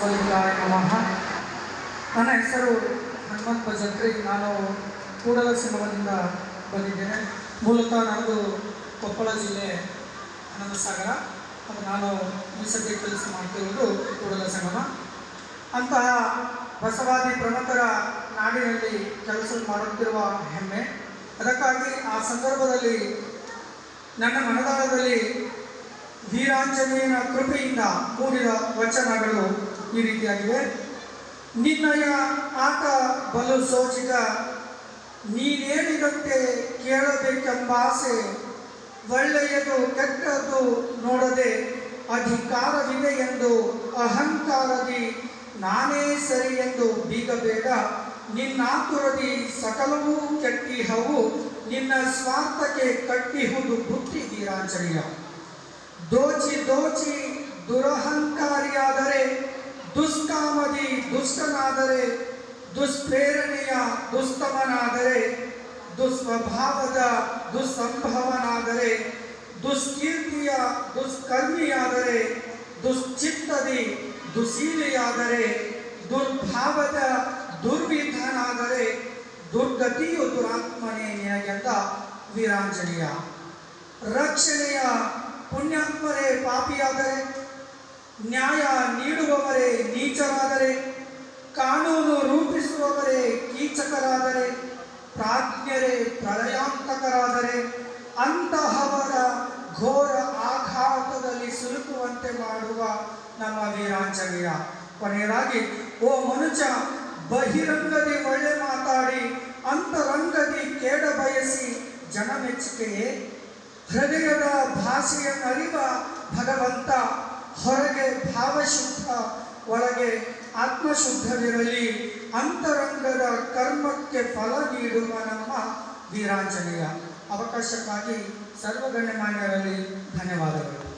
ನಮಃ. ನನ್ನ ಹೆಸರು ಹನುಮಂತ ಭಜಂತ್ರಿ. ನಾನು ಕೂಡಲ ಸಿನಿಮಾದಿಂದ ಬಂದಿದ್ದೇನೆ. ಮೂಲತಃ ನನ್ನದು ಕೊಪ್ಪಳ ಜಿಲ್ಲೆ ಆನಂದಸಾಗರ ಅದು ನಾನು ಸದ್ಯ ಕೆಲಸ ಮಾಡ್ತಿರುವುದು ಕೂಡಲ ಸಂಗಮ ಅಂತಹ ಬಸವಾದಿ ಪ್ರಮುಖರ ನಾಡಿನಲ್ಲಿ ಕೆಲಸ ಮಾಡುತ್ತಿರುವ ಹೆಮ್ಮೆ. ಅದಕ್ಕಾಗಿ ಆ ಸಂದರ್ಭದಲ್ಲಿ ನನ್ನ ಮನದಾಳದಲ್ಲಿ ವೀರಾಂಜನೇಯನ ಕೃಪೆಯಿಂದ ಕೂಡಿದ ವಚನಗಳು ಈ ರೀತಿಯಾಗಿವೆ. ನಿನ್ನಯ ಆಟ ಬಲು ಸೋಚಿಗ ನೀನೇನಿದಂತೆ ಕೇಳಬೇಕೆಂಬ ಆಸೆ ಒಳ್ಳೆಯದು ಕೆಟ್ಟದ್ದು ನೋಡದೆ ಅಧಿಕಾರವಿದೆ ಎಂದು ಅಹಂಕಾರದಿ, ನಾನೇ ಸರಿ ಎಂದು ಬೀಗಬೇಡ. ನಿನ್ನಾತುರದಿ ಸಕಲವೂ ಕೆಟ್ಟಿಹವು, ನಿನ್ನ ಸ್ವಾರ್ಥಕ್ಕೆ ಕಟ್ಟಿಹುದು ಬುತ್ತಿ ವೀರಾಂಜನೇಯ. ದೋಚಿ ದೋಚಿ ದುಷ್ಕಾಮದಿ ದುಷ್ಟನಾದರೆ ದುಷ್ಪ್ರೇರಣೆಯ ದುಸ್ತಮನಾದರೆ ದುಸ್ವಭಾವದ ದುಸ್ಸಂಭವನಾದರೆ ದುಷ್ಕೀರ್ತಿಯ ದುಷ್ಕರ್ಮಿಯಾದರೆ ದುಶ್ಚಿತ್ತದಿ ದುಶೀಲಿಯಾದರೆ ದುರ್ಭಾವದ ದುರ್ವಿಧನಾದರೆ ದುರ್ಗತಿಯು ದುರಾತ್ಮನೇ ನಿನಗೆಂದ ವೀರಾಂಜನೇಯ ರಕ್ಷಣೆಯ ಪುಣ್ಯಾತ್ಮರೇ ಪಾಪಿಯಾದರೆ ನ್ಯಾಯ ನೀಡುವವರೇ ನೀಚರಾದರೆ, ಕಾನೂನು ರೂಪಿಸುವವರೇ ಕೀಚಕರಾದರೆ ಪ್ರಾಜ್ಞರೇ ಪ್ರಳಯಾಂತಕರಾದರೆ, ಅಂತಹವರ ಘೋರ ಆಘಾತದಲ್ಲಿ ಸಿಲುಕುವಂತೆ ಮಾಡುವ ನಮ್ಮ ವೀರಾಂಜನೇಯ ಕೊನೆಯದಾಗಿ, ಓ ಮನುಜ ಬಹಿರಂಗದಿ ಒಳ್ಳೆ ಮಾತಾಡಿ, ಅಂತರಂಗದಿ ಕೇಡ ಬಯಸಿ ಜನ ಮೆಚ್ಚುಗೆಯೇ ಹೃದಯದ ಭಾಷೆಯನ್ನರಿವ ಭಗವಂತ ಹೊರಗೆ ಭಾವಶುದ್ಧ ಒಳಗೆ ಆತ್ಮಶುದ್ಧವಿರಲಿ ಅಂತರಂಗದ ಕರ್ಮಕ್ಕೆ ಫಲ ನೀಡುವ ನಮ್ಮ ವೀರಾಂಜನೇಯ ಅವಕಾಶಕ್ಕಾಗಿ ಸರ್ವಗಣ್ಯಮಾನ್ಯರಲ್ಲಿ ಧನ್ಯವಾದಗಳು.